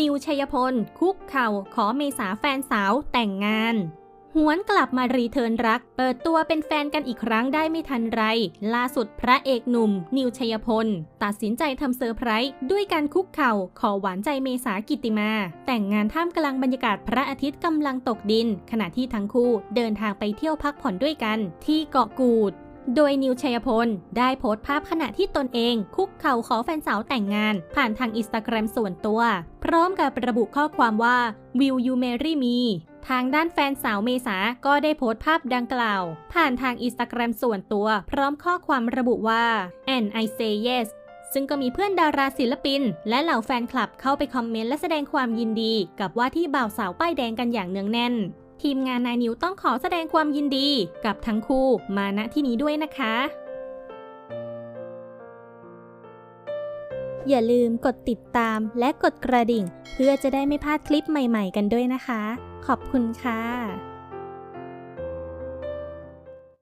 นิวชัยพล คุกเข่า ขอเมษาแฟนสาวแต่งงาน หวนกลับมารีเทิร์นรัก เปิดตัวเป็นแฟนกันอีกครั้งได้ไม่ทันไร ล่าสุดพระเอกหนุ่ม นิวชัยพล ตัดสินใจทำเซอร์ไพรส์ด้วยการคุกเข่า ขอหวานใจเมษากิติมา แต่งงานท่ามกลางบรรยากาศพระอาทิตย์กำลังตกดิน ขณะที่ทั้งคู่เดินทางไปเที่ยวพักผ่อนด้วยกัน ที่เกาะกูด โดยนิวชัยพล ได้โพสต์ภาพขณะที่ตนเอง คุกเข่าขอแฟนสาวแต่งงาน ผ่านทางอินสตาแกรมส่วนตัว พร้อมกับระบุข้อความว่า Will you marry me ทางด้านแฟนสาวเมษาก็ได้โพสต์ภาพดังกล่าว ผ่านทางอินสตาแกรมส่วนตัว พร้อมข้อความระบุว่า and I say yes ซึ่งก็มีเพื่อนดาราศิลปิน และเหล่าแฟนคลับเข้าไปคอมเมนต์และแสดงความยินดี กับว่าที่บ่าวสาวป้ายแดงกันอย่างเนืองแน่น ทีมงานนายนิวต้องขอแสดงความยินดีกับทั้งคู่มาณที่นี้ด้วยนะคะ อย่าลืมกดติดตามและกดกระดิ่ง เพื่อจะได้ไม่พลาดคลิปใหม่ ๆ กันด้วยนะคะ ขอบคุณค่ะ